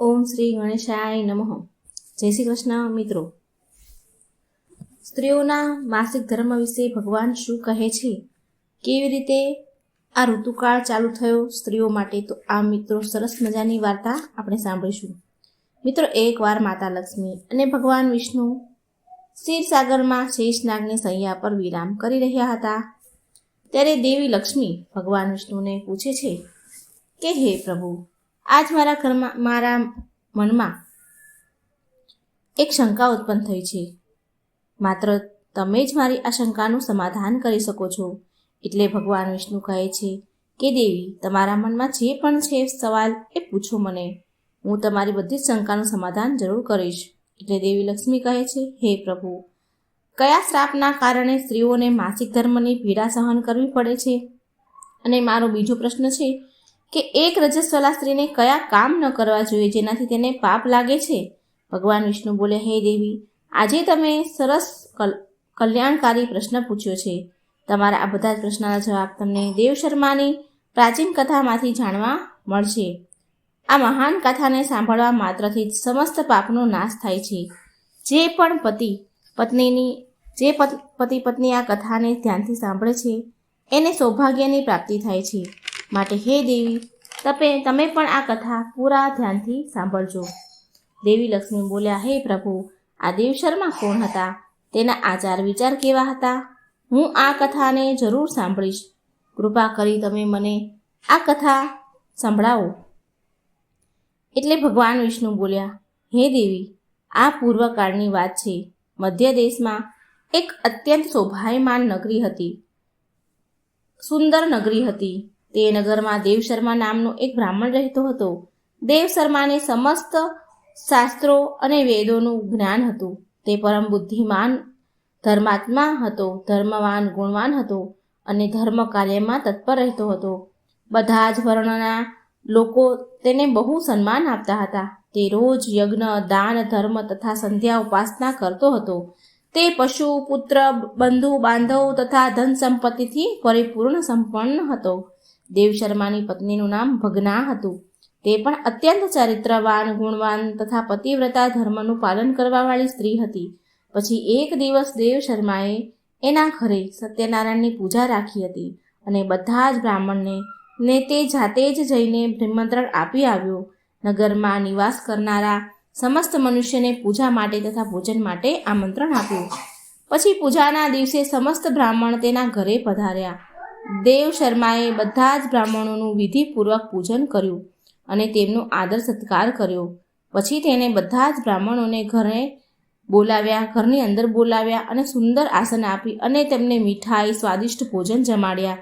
ઓમ શ્રી ગણેશાય નમઃ. જય શ્રી કૃષ્ણ મિત્રો. સ્ત્રીઓના માસિક ધર્મ વિશે ભગવાન શું કહે છે? કેવી રીતે આ ઋતુકાળ ચાલુ થયો? સ્ત્રીઓ માટે તો આ મિત્રો સરસ મજાની વાર્તા આપણે સાંભળીશું. મિત્રો એકવાર માતા લક્ષ્મી અને ભગવાન વિષ્ણુ ક્ષીરસાગરમાં શેષનાગની સૈયા પર વિરામ કરી રહ્યા હતા. ત્યારે દેવી લક્ષ્મી ભગવાન વિષ્ણુને પૂછે છે કે, હે પ્રભુ આજ મારા ઘરમાં, મારા મનમાં એક શંકા ઉત્પન્ન થઈ છે. માત્ર તમે જ મારી આ શંકાનું સમાધાન કરી શકો છો. એટલે ભગવાન વિષ્ણુ કહે છે કે, દેવી, તમારા મનમાં જે પણ છે, સવાલ એ પૂછો મને. હું તમારી બધી જ શંકાનું સમાધાન જરૂર કરીશ. એટલે દેવી લક્ષ્મી કહે છે, હે પ્રભુ, કયા શ્રાપના કારણે સ્ત્રીઓને માસિક ધર્મની પીડા સહન કરવી પડે છે? અને મારો બીજો પ્રશ્ન છે કે એક રજસ્વલા સ્ત્રીને કયા કામ ન કરવા જોઈએ જેનાથી તેને પાપ લાગે છે? ભગવાન વિષ્ણુ બોલે, હે દેવી, આજે તમે સરસ કલ- કલ્યાણકારી પ્રશ્ન પૂછ્યો છે. તમારા આ બધા જ પ્રશ્નના જવાબ તમને દેવ શર્માની પ્રાચીન કથામાંથી જાણવા મળશે. આ મહાન કથાને સાંભળવા માત્રથી જ સમસ્ત પાપનો નાશ થાય છે. જે પણ પતિ, પત્નીની, જે પતિ પત્ની આ કથાને ધ્યાનથી સાંભળે છે, એને સૌભાગ્યની પ્રાપ્તિ થાય છે. માટે હે દેવી, તપે તમે પણ આ કથા પૂરા ધ્યાનથી સાંભળજો. દેવી લક્ષ્મી બોલ્યા, હે પ્રભુ, આ દેવ શર્મા કોણ હતા? તેના આચાર વિચાર કેવા હતા? હું આ કથાને જરૂર સાંભળીશ. કૃપા કરી તમે મને આ કથા સંભળાવો. એટલે ભગવાન વિષ્ણુ બોલ્યા, હે દેવી, આ પૂર્વકાળની વાત છે. મધ્ય દેશમાં એક અત્યંત શોભાયમાન નગરી હતી. સુંદર નગરી હતી. તે નગરમાં દેવ શર્મા નામનો એક બ્રાહ્મણ રહેતો હતો. દેવ શર્માને સમસ્ત શાસ્ત્રો અને વેદોનું જ્ઞાન હતું. તે પરમ બુદ્ધિમાન ધર્માત્મા હતો, ધર્મવાન, ગુણવાન હતો અને ધર્મ કાર્યમાં તત્પર રહેતો હતો. બધા જ વર્ણના લોકો તેને બહુ સન્માન આપતા હતા. તે રોજ યજ્ઞ, દાન, ધર્મ તથા સંધ્યા ઉપાસના કરતો હતો. તે પશુ, પુત્ર, બંધુ, બાંધવ તથા ધન સંપત્તિથી પરિપૂર્ણ સંપન્ન હતો. દેવ શર્માની પત્નીનું નામ ભગના હતું. તે પણ અત્યંત ચારિત્રવાન ગુણવાન તથા પતિવ્રતા ધર્મનું પાલન કરવાવાળી સ્ત્રી હતી. પછી એક દિવસ દેવ શર્માએ એના ઘરે સત્યનારાયણની પૂજા રાખી હતી અને બધા જ બ્રાહ્મણને ને તે જાતે જ જઈને નિમંત્રણ આપી આવ્યો. નગરમાં નિવાસ કરનારા સમસ્ત મનુષ્યને પૂજા માટે તથા ભોજન માટે આમંત્રણ આપ્યું. પછી પૂજાના દિવસે સમસ્ત બ્રાહ્મણ તેના ઘરે પધાર્યા. દેવ શર્માએ બધા જ બ્રાહ્મણોનું વિધિપૂર્વક પૂજન કર્યું અને તેમનો આદર સત્કાર કર્યો. પછી તેણે બધા જ બ્રાહ્મણોને ઘરે બોલાવ્યા, ઘરની અંદર બોલાવ્યા અને સુંદર આસન આપી અને તેમને મીઠાઈ, સ્વાદિષ્ટ ભોજન જમાડ્યા.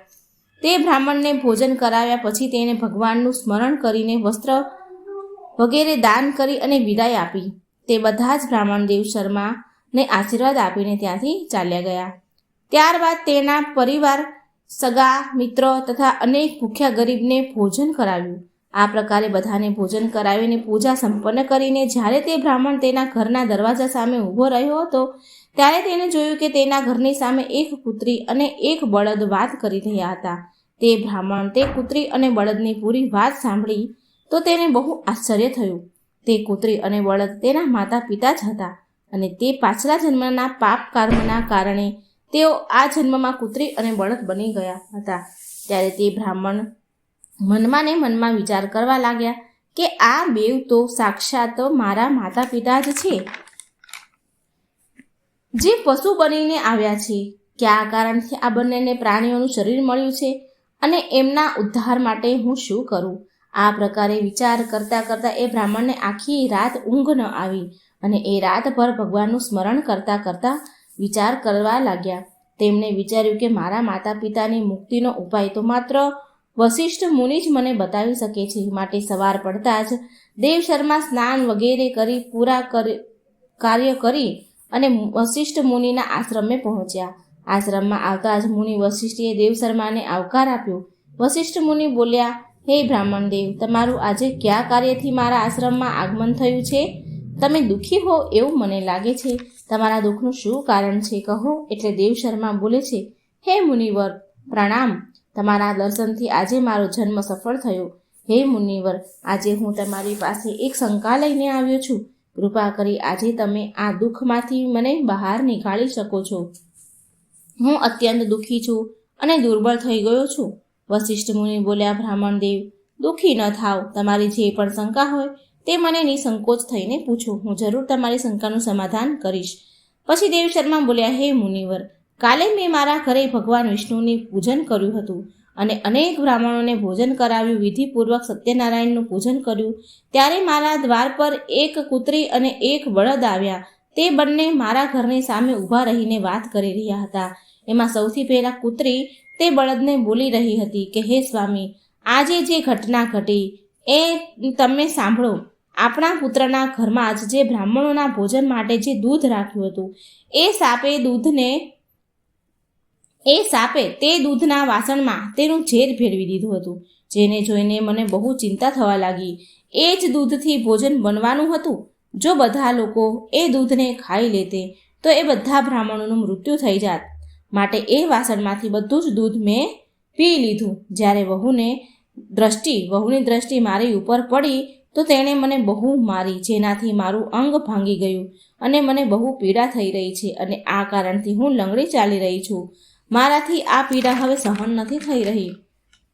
તે બ્રાહ્મણને ભોજન કરાવ્યા પછી તેને ભગવાનનું સ્મરણ કરીને વસ્ત્ર વગેરે દાન કરી અને વિદાય આપી. તે બધા જ બ્રાહ્મણ દેવ શર્માને આશીર્વાદ આપીને ત્યાંથી ચાલ્યા ગયા. ત્યારબાદ તેના પરિવાર સગા, મિત્રો તથા અનેક ભૂખ્યા ગરીબને ભોજન કરાવ્યું. આ પ્રકારે બધાને ભોજન કરાવીને પૂજા સંપન્ન કરીને જ્યારે તે બ્રાહ્મણ તેના ઘરના દરવાજા સામે ઊભો રહ્યો હતો, ત્યારે તેને જોયું કે તેના ઘરની સામે એક કૂતરી અને એક બળદ વાત કરી રહ્યા હતા. તે બ્રાહ્મણ તે કૂતરી અને બળદની પૂરી વાત સાંભળી તો તેને બહુ આશ્ચર્ય થયું. તે કૂતરી અને બળદ તેના માતા પિતા જ હતા અને તે પાછલા જન્મના પાપ કર્મના કારણે તેઓ આ જન્મમાં કૂતરી અને બળદ બની ગયા હતા. ત્યારે તે બ્રાહ્મણ મનમાં ને મનમાં વિચાર કરવા લાગ્યા કે આ બેવ તો સાક્ષાત મારા માતા પિતા જ છે. જે પશુ બનીને આવ્યા છે. કયા કારણથી આ બંનેને પ્રાણીઓનું શરીર મળ્યું છે અને એમના ઉદ્ધાર માટે હું શું કરું? આ પ્રકારે વિચાર કરતા કરતા એ બ્રાહ્મણને આખી રાત ઊંઘ ન આવી અને એ રાતભર ભગવાનનું સ્મરણ કરતા કરતા વિચાર કરવા લાગ્યા. તેમણે વિચાર્યું કે મારા માતા પિતાની મુક્તિનો ઉપાય તો માત્ર વશિષ્ઠ મુનિ જ મને બતાવી શકે છે. માટે સવાર પડતા જ દેવ શર્મા સ્નાન વગેરે કરી પૂરા કરી, કાર્ય કરી અને વશિષ્ઠ મુનિના આશ્રમે પહોંચ્યા. આશ્રમમાં આવતા જ મુનિ વશિષ્ઠીએ દેવ શર્માને આવકાર આપ્યો. વશિષ્ઠ મુનિ બોલ્યા, હે બ્રાહ્મણ દેવ, તમારું આજે કયા કાર્યથી મારા આશ્રમમાં આગમન થયું છે? તમે દુઃખી હો એવું મને લાગે છે. તમારા દુઃખનું શું કારણ છે કહો? એટલે દેવ શર્મા બોલે છે, હે મુનિવર, પ્રણામ. તમારા દર્શનથી આજે મારો જન્મ સફળ થયો. હે મુનિવર, આજે હું તમારી પાસે એક શંકા લઈને આવ્યો છું. કૃપા કરી આજે તમે આ દુઃખમાંથી મને બહાર નીકાળી શકો છો. હું અત્યંત દુઃખી છું અને દુર્બળ થઈ ગયો છું. વશિષ્ઠ મુનિ બોલ્યા, બ્રાહ્મણ દેવ, દુઃખી ન થાવ. તમારી જે પણ શંકા હોય તે મને નિસંકોચ થઈને પૂછો હું જરૂર તમારી શંકાનું સમાધાન કરીશ. પછી દેવ શર્મા બોલ્યા, હે મુનિવર, કાલે મેં મારા ઘરે ભગવાન વિષ્ણુની પૂજન કર્યું હતું અને અનેક બ્રાહ્મણોને ભોજન કરાવ્યું, વિધિપૂર્વક સત્યનારાયણનું પૂજન કર્યું. ત્યારે મારા દ્વાર પર એક કૂતરી અને એક બળદ આવ્યા. તે બંને મારા ઘરની સામે ઊભા રહીને વાત કરી રહ્યા હતા. એમાં સૌથી પહેલાં કૂતરી તે બળદને બોલી રહી હતી કે, હે સ્વામી, આજે જે ઘટના ઘટી, એ તમે સાંભળો. આપણા પુત્રના ઘરમાં જ જે બ્રાહ્મણોના ભોજન માટે જે દૂધ રાખ્યું હતું, એ સાપે દૂધને, એ સાપે તે દૂધના વાસણમાં તેનું ઝેર ભેળવી દીધું હતું, જેને જોઈને મને બહુ ચિંતા થવા લાગી. એ જ દૂધથી ભોજન બનવાનું હતું? જો બધા લોકો એ દૂધને ખાઈ લેતે, તો એ બધા બ્રાહ્મણોનું મૃત્યુ થઈ જાત. માટે એ વાસણમાંથી બધું જ દૂધ મેં પી લીધું. જ્યારે વહુને દ્રષ્ટિ, વહુની દ્રષ્ટિ મારી ઉપર પડી તો તેણે મને બહુ મારી, જેનાથી મારું અંગ ભાંગી ગયું અને મને બહુ પીડા થઈ રહી છે અને આ કારણથી હું લંગડી ચાલી રહી છું. મારાથી આ પીડા હવે સહન નથી થઈ રહી.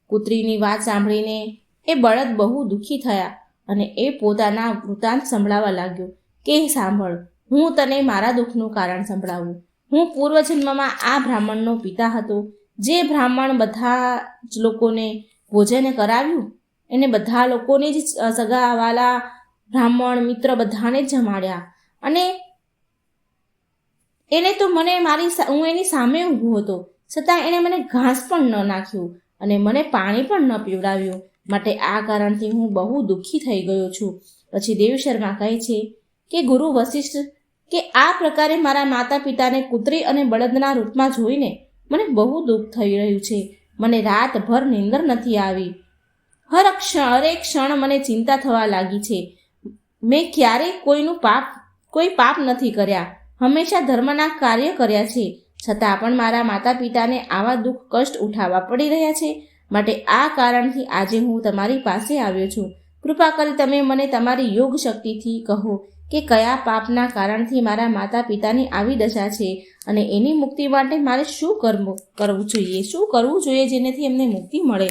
કૂતરીની વાત સાંભળીને એ બળદ બહુ દુઃખી થયા અને એ પોતાના વૃતાંત સંભળાવા લાગ્યો. કે સાંભળ, હું તને મારા દુઃખનું કારણ સંભળાવું. હું પૂર્વજન્મમાં આ બ્રાહ્મણનો પિતા હતો. જે બ્રાહ્મણ બધા જ લોકોને ભોજન કરાવ્યું એને બધા લોકોને જ સગાવાલા, બ્રાહ્મણ, મિત્ર બધાને જ જમાડ્યા. અને એને તો મને મારી હું એની સામે ઊભો હતો. છતાં એણે મને ઘાસ પણ ન નાખ્યું અને મને પાણી પણ ન પીવડાવ્યું. માટે આ કારણથી હું બહુ દુઃખી થઈ ગયો છું. પછી દેવ શર્મા કહે છે કે, ગુરુ વશિષ્ઠ, કે આ પ્રકારે મારા માતા પિતાને કૂતરી અને બળદના રૂપમાં જોઈને મને બહુ દુઃખ થઈ રહ્યું છે. મને રાતભર નીંદર નથી આવી. હર ક્ષણ હરેક ક્ષણ મને ચિંતા થવા લાગી છે. મેં ક્યારેય કોઈનું પાપ, કોઈ પાપ નથી કર્યા. હંમેશા ધર્મના કાર્ય કર્યા છે. છતાં પણ મારા માતા પિતાને આવા દુઃખ, કષ્ટ ઉઠાવવા પડી રહ્યા છે. માટે આ કારણથી આજે હું તમારી પાસે આવ્યો છું. કૃપા કરી તમે મને તમારી યોગ શક્તિથી કહો કે કયા પાપના કારણથી મારા માતા પિતાની આવી દશા છે અને એની મુક્તિ માટે મારે શું કરવું કરવું જોઈએ? શું કરવું જોઈએ જેનેથી એમને મુક્તિ મળે?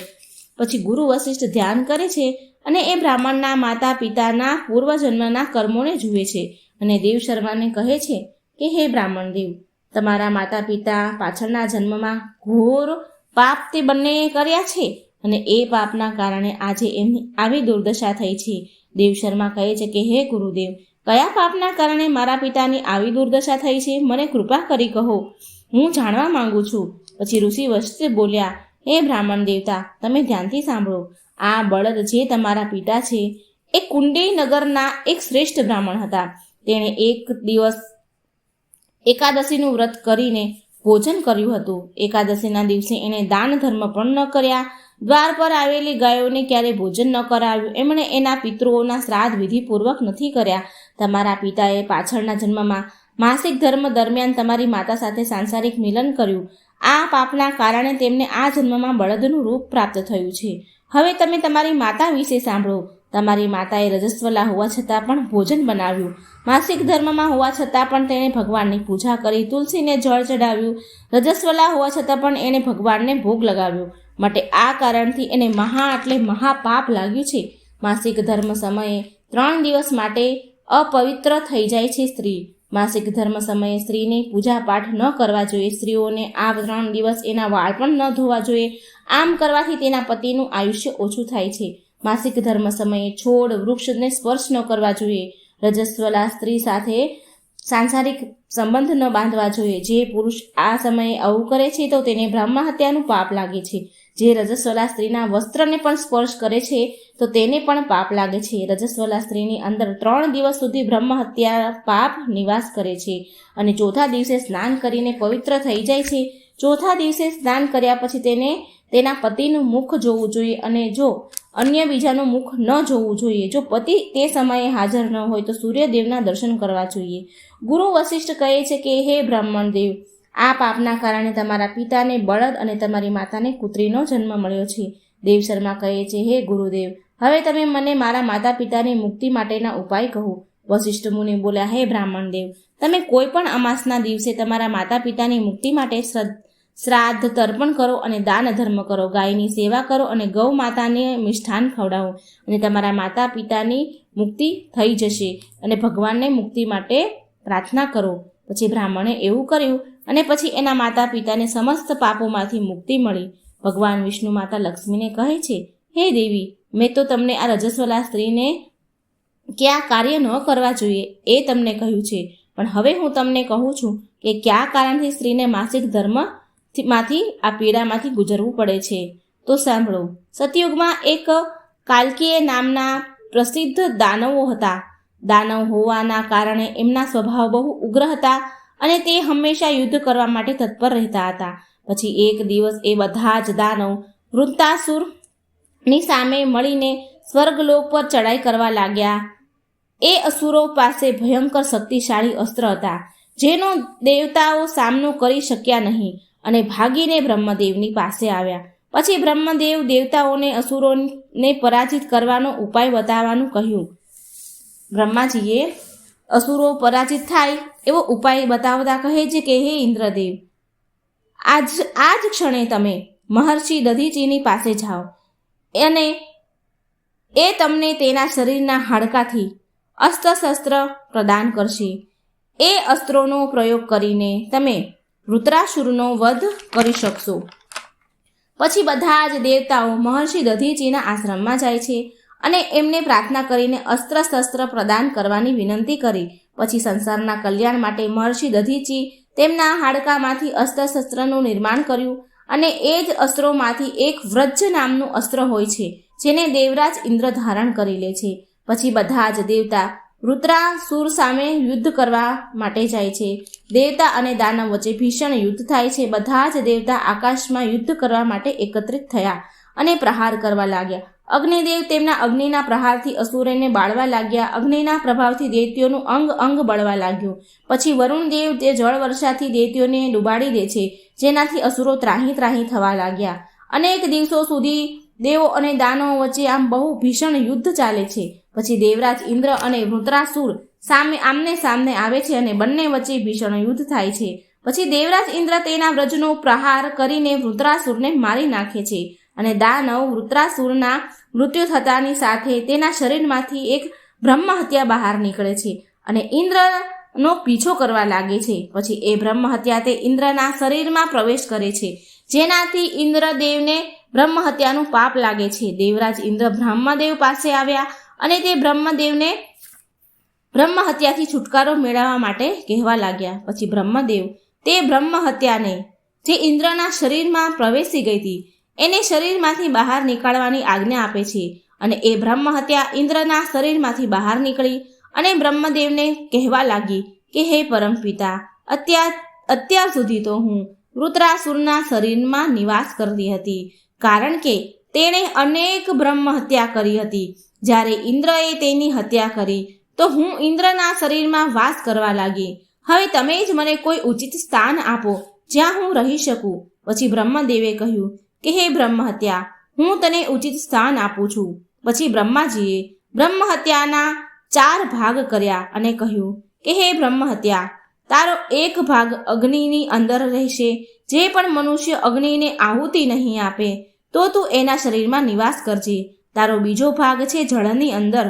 પછી ગુરુ વશિષ્ઠ ધ્યાન કરે છે અને એ બ્રાહ્મણના માતા પિતાના પૂર્વજન્મના કર્મોને જુએ છે. અને દેવ શર્માને કહે છે કે, હે બ્રાહ્મણ દેવ, તમારા માતા પિતા પાછળના જન્મમાં ઘોર પાપ તે બંને કર્યા છે અને એ પાપના કારણે આજે એમની આવી દુર્દશા થઈ છે. દેવ શર્મા કહે છે કે, હે ગુરુદેવ, કયા પાપના કારણે મારા પિતાની આવી દુર્દશા થઈ છે? મને કૃપા કરી કહો. હું જાણવા માંગુ છું. પછી ઋષિ વસ્તે બોલ્યા હે બ્રાહ્મણ દેવતા, તમે ધ્યાનથી સાંભળો. આ બળદ જે તમારા પિતા છે, એ કુંડી નગરના એક શ્રેષ્ઠ બ્રાહ્મણ હતા. તેણે એક દિવસ એકાદશીનું વ્રત કરીને ભોજન કર્યું હતું. એકાદશીના દિવસે એણે દાન ધર્મ પણ ન કર્યા. દ્વાર પર આવેલી ગાયોને ક્યારેય ભોજન ન કરાવ્યું, એમણે એના પિતૃઓના શ્રાદ્ધ વિધિપૂર્વક નથી કર્યા. તમારા પિતાએ પાછળના જન્મમાં માસિક ધર્મ દરમિયાન તમારી માતા સાથે સાંસારિક મિલન કર્યું. આ પાપના કારણે તેમને આ જન્મમાં બળદનું રૂપ પ્રાપ્ત થયું છે. હવે તમે તમારી માતા વિશે સાંભળો. તમારી માતાએ રજસ્વલા હોવા છતાં પણ ભોજન બનાવ્યું. માસિક ધર્મમાં હોવા છતાં પણ તેણે ભગવાનની પૂજા કરી, તુલસીને જળ ચડાવ્યું રજસ્વલા હોવા છતાં પણ એણે ભગવાનને ભોગ લગાવ્યો. માટે આ કારણથી એને મહા એટલે મહાપાપ લાગ્યું છે. માસિક ધર્મ સમયે ત્રણ દિવસ માટે અપવિત્ર થઈ જાય છે સ્ત્રી. માસિક ધર્મ સમયે સ્ત્રીને પૂજા પાઠ ન કરવા જોઈએ. સ્ત્રીઓને આ ત્રણ દિવસ એના વાળ પણ ન ધોવા જોઈએ. આમ કરવાથી તેના પતિનું આયુષ્ય ઓછું થાય છે. માસિક ધર્મ સમયે છોડ, વૃક્ષને સ્પર્શ ન કરવા જોઈએ. રજસ્વલા સ્ત્રી સાથે સાંસારિક સંબંધ ન બાંધવા જોઈએ. જે પુરુષ આ સમયે આવું કરે છે તો તેને બ્રહ્મ હત્યાનું પાપ લાગે છે. જે રજસ્વલા સ્ત્રીના વસ્ત્રને પણ સ્પર્શ કરે છે, તો તેને પણ પાપ લાગે છે. રજસ્વલા સ્ત્રીની અંદર ત્રણ દિવસ સુધી બ્રહ્મ હત્યા પાપ નિવાસ કરે છે અને ચોથા દિવસે સ્નાન કરીને પવિત્ર થઈ જાય છે. ચોથા દિવસે સ્નાન કર્યા પછી તેને તેના પતિનું મુખ જોવું જોઈએ અને જો અન્ય બીજાનું મુખ ન જોવું જોઈએ, જો પતિ તે સમયે હાજર ન હોય તો સૂર્યદેવના દર્શન કરવા જોઈએ. ગુરુ વશિષ્ઠ કહે છે કે, હે બ્રાહ્મણ દેવ આ પાપના કારણે તમારા પિતાને બળદ અને તમારી માતાને કૂતરીનો જન્મ મળ્યો છે. દેવ શર્મા કહે છે, હે ગુરુદેવ, હવે તમે મને મારા માતા પિતાની મુક્તિ માટેના ઉપાય કહો. વશિષ્ઠ મુનિ બોલ્યા, હે બ્રાહ્મણ દેવ, તમે કોઈ પણ અમાસના દિવસે તમારા માતા પિતાની મુક્તિ માટે શ્રાદ્ધ તર્પણ કરો અને દાન ધર્મ કરો. ગાયની સેવા કરો અને ગૌ માતાને મિષ્ઠાન ખવડાવો અને તમારા માતા પિતાની મુક્તિ થઈ જશે અને ભગવાનને મુક્તિ માટે પ્રાર્થના કરો. પછી બ્રાહ્મણે એવું કર્યું અને પછી એના માતા પિતાને સમસ્ત પાપોમાંથી મુક્તિ મળી. ભગવાન વિષ્ણુ માતા લક્ષ્મીને કહે છે, હે દેવી, મેં તો તમને આ રજસ્વલા સ્ત્રીને ક્યાં કાર્ય ન કરવા જોઈએ, એ તમને કહ્યું છે. પણ હવે હું તમને કહું છું કે કયા કારણથી સ્ત્રીને માસિક ધર્મમાંથી આ પીડામાંથી ગુજરવું પડે છે. તો સાંભળો, સતયુગમાં એક કાલકીય નામના પ્રસિદ્ધ દાનવો હતા. દાનવ હોવાના કારણે એમના સ્વભાવ બહુ ઉગ્ર હતા. અને તે હંમેશા યુદ્ધ કરવા માટે તત્પર રહેતા હતા. પછી એક દિવસ એ બધા જ દાનવ વૃત્તાસુરની સામે મળીને સ્વર્ગલોક પર ચડાઈ કરવા લાગ્યા. એ અસુરો પાસે ભયંકર શક્તિશાળી અસ્ત્ર હતા, જેનો દેવતાઓ સામનો કરી શક્યા નહીં અને ભાગીને બ્રહ્મદેવની પાસે આવ્યા. પછી બ્રહ્મદેવ દેવતાઓને અસુરોને પરાજિત કરવાનો ઉપાય બતાવવાનું કહ્યું. બ્રહ્માજીએ અસુરો પરાજિત થાય એવો ઉપાય બતાવતા કહે છે કે હે ઇન્દ્રદેવ, આજ આ જ ક્ષણે તમે મહર્ષિ દધીચીની પાસે જાઓ. અને એ તમને તેના શરીરના હાડકાથી અસ્ત્ર પ્રદાન કરશે. એ અસ્ત્રોનો પ્રયોગ કરીને તમે વૃત્રાસુરનો વધ કરી શકશો. પછી બધા જ દેવતાઓ મહર્ષિ દધીચીના આશ્રમમાં જાય છે અને એમને પ્રાર્થના કરીને અસ્ત્ર શસ્ત્ર પ્રદાન કરવાની વિનંતી કરી. પછી સંસારના કલ્યાણ માટે મહર્ષિ દધીચી તેમના હાડકામાંથી અસ્ત્રશસ્ત્રનું નિર્માણ કર્યું અને એ જ અસ્ત્રોમાંથી એક વ્રજ નામનું અસ્ત્ર હોય છે, જેને દેવરાજ ઇન્દ્ર ધારણ કરી લે છે. પછી બધા જ દેવતા વૃત્રાસુર સામે યુદ્ધ કરવા માટે જાય છે. દેવતા અને દાનવ વચ્ચે ભીષણ યુદ્ધ થાય છે. બધા જ દેવતા આકાશમાં યુદ્ધ કરવા માટે એકત્રિત થયા અને પ્રહાર કરવા લાગ્યા. અગ્નિદેવ તેમના અગ્નિના પ્રહારથી અસુરને બાળવા લાગ્યા. અગ્નિના પ્રભાવથી દૈત્યોનું અંગ અંગ બળવા લાગ્યું. પછી વરુણદેવ તે જળ વર્ષાથી દૈત્યોને ડુબાડી દે છે, જેનાથી અસુરો ત્રાહી ત્રાહી થવા લાગ્યા. અનેક દિવસો સુધી દેવો અને દાનવો વચ્ચે આમ બહુ ભીષણ યુદ્ધ ચાલે છે. પછી દેવરાજ ઇન્દ્ર અને વૃત્રાસુર સામે આમને સામને આવે છે અને બંને વચ્ચે ભીષણ યુદ્ધ થાય છે. પછી દેવરાજ ઇન્દ્ર તેના વ્રજનો પ્રહાર કરીને વૃત્રાસુરને મારી નાખે છે. અને દાનવ વૃત્રાસુરના મૃત્યુ થતાની સાથે તેના શરીરમાંથી એક બ્રહ્મ હત્યા બહાર નીકળે છે અને ઇન્દ્રનો પીછો કરવા લાગે છે. પછી એ બ્રહ્મ હત્યા તે ઇન્દ્રના શરીરમાં પ્રવેશ કરે છે. જેનાથી ઇન્દ્રદેવને બ્રહ્મ હત્યાનું પાપ લાગે છે. દેવરાજ ઇન્દ્ર બ્રહ્મદેવ પાસે આવ્યા અને તે બ્રહ્મદેવને બ્રહ્મ હત્યાથી છુટકારો મેળવવા માટે કહેવા લાગ્યા. પછી બ્રહ્મદેવ તે બ્રહ્મ હત્યાને જે ઇન્દ્રના શરીરમાં પ્રવેશી ગઈ હતી એને શરીરમાંથી બહાર નીકાળવાની આજ્ઞા આપે છે અને એ બ્રહ્મ હત્યા ઇન્દ્રના શરીરમાંથી બહાર નીકળી અને બ્રહ્મદેવને કહેવા લાગી કે, હે પરમપિતા અત્યાર અત્યાર સુધી તો હું વૃત્રાસુરના શરીરમાં નિવાસ કરતી હતી, કારણ કે તેણે અનેક બ્રહ્મ હત્યા કરી હતી. જ્યારે ઇન્દ્રએ તેની હત્યા કરી, તો હું ઇન્દ્રના શરીરમાં વાસ કરવા લાગી. હવે તમે જ મને કોઈ ઉચિત સ્થાન આપો, જ્યાં હું રહી શકું. પછી બ્રહ્મદેવે કહ્યું કે હે બ્રહ્મહત્યા, હું તને ઉચિત સ્થાન આપું છું. પછી બ્રહ્માજીએ બ્રહ્મ હત્યાના ચાર ભાગ કર્યા અને કહ્યું, કે હે બ્રહ્મ હત્યા તારો એક ભાગ અગ્નિની અંદર રહેશે. જે પણ મનુષ્ય અગ્નિને આહુતિ નહીં આપે, તો તું એના શરીરમાં નિવાસ કરજે. તારો બીજો ભાગ છે જળની અંદર.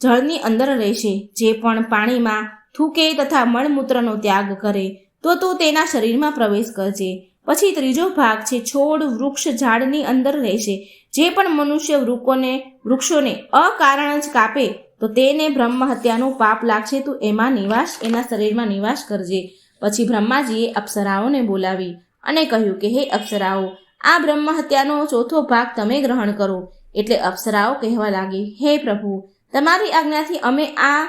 જળની અંદર રહેશે. જે પણ પાણીમાં થૂકે તથા મળમૂત્રનો ત્યાગ કરે, તો તું તેના શરીરમાં પ્રવેશ કરજે. પછી ત્રીજો ભાગ છે, છોડ વૃક્ષ ઝાડની અંદર રહેશે જે પણ મનુષ્ય વૃકોને, વૃક્ષોને અકારણ જ કાપે, તો તેને બ્રહ્મ હત્યાનું પાપ લાગશે, તું એમાં નિવાસ, એના શરીરમાં નિવાસ કરજે. પછી બ્રહ્માજીએ અપ્સરાઓને બોલાવી અને કહ્યું કે, હે અપ્સરાઓ, આ બ્રહ્મ હત્યાનો ચોથો ભાગ તમે ગ્રહણ કરો. એટલે અપ્સરાઓ કહેવા લાગી, હે પ્રભુ, તમારી આજ્ઞાથી અમે આ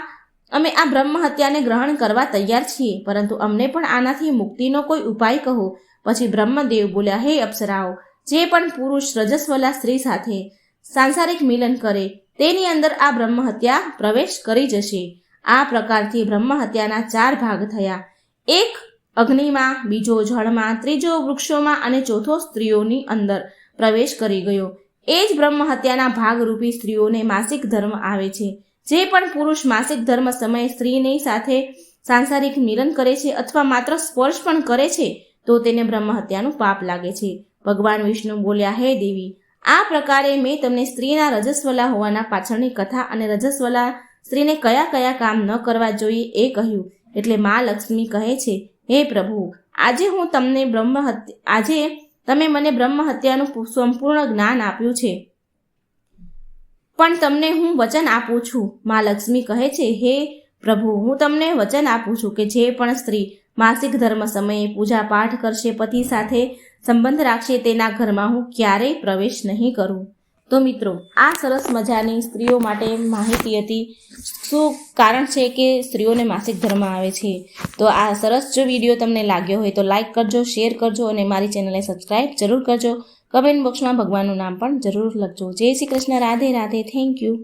અમે આ બ્રહ્મ હત્યાને ગ્રહણ કરવા તૈયાર છીએ, પરંતુ અમને પણ આનાથી મુક્તિનો કોઈ ઉપાય કહો. પછી બ્રહ્મદેવ બોલ્યા, હે અપ્સરાઓ, જે પણ પુરુષ રજસ્વલા સ્ત્રી સાથે સાંસારિક મિલન કરે, તેની અંદર આ બ્રહ્મ હત્યા પ્રવેશ કરી જશે. આ પ્રકારથી બ્રહ્મ હત્યાના ચાર ભાગ થયા. એક, અગ્નિમાં, બીજો જળમાં ત્રીજો વૃક્ષોમાં અને ચોથો સ્ત્રીઓની અંદર પ્રવેશ કરી ગયો. એ જ બ્રહ્મ હત્યાના ભાગરૂપી સ્ત્રીઓને માસિક ધર્મ આવે છે. જે પણ પુરુષ માસિક ધર્મ સમયે સ્ત્રીની સાથે સાંસારિક મિલન કરે છે અથવા માત્ર સ્પર્શ પણ કરે છે તો તેને બ્રહ્મહત્યાનું પાપ લાગે છે. ભગવાન વિષ્ણુ બોલ્યા, હે દેવી, આ પ્રકારે મેં તમને સ્ત્રીના રજસ્વલા હોવાના પાછળની કથા અને રજસ્વલા સ્ત્રીને કયા કયા કામ ન કરવા જોઈએ એ કહ્યું. એટલે મા લક્ષ્મી કહે છે, હે પ્રભુ, આજે હું તમને બ્રહ્મ આજે તમે મને બ્રહ્મ હત્યાનું સંપૂર્ણ જ્ઞાન આપ્યું છે. પણ તમને હું વચન આપું છું. મા લક્ષ્મી કહે છે, હે પ્રભુ, હું તમને વચન આપું છું કે જે પણ સ્ત્રી માસિક ધર્મ સમયે પૂજા પાઠ કરશે, પતિ સાથે સંબંધ રાખશે, તેના ઘરમાં હું ક્યારેય પ્રવેશ નહીં કરું. તો મિત્રો, આ સરસ મજાની સ્ત્રીઓ માટે માહિતી હતી. શું કારણ છે કે સ્ત્રીઓને માસિક ધર્મ આવે છે? તો આ સરસ જો વીડિયો તમને લાગ્યો હોય તો લાઇક કરજો, શેર કરજો અને મારી ચેનલને સબસ્ક્રાઇબ જરૂર કરજો. કમેન્ટ બોક્સમાં ભગવાનનું નામ પણ જરૂર લખજો. જય શ્રી કૃષ્ણ. રાધે રાધે. Thank you.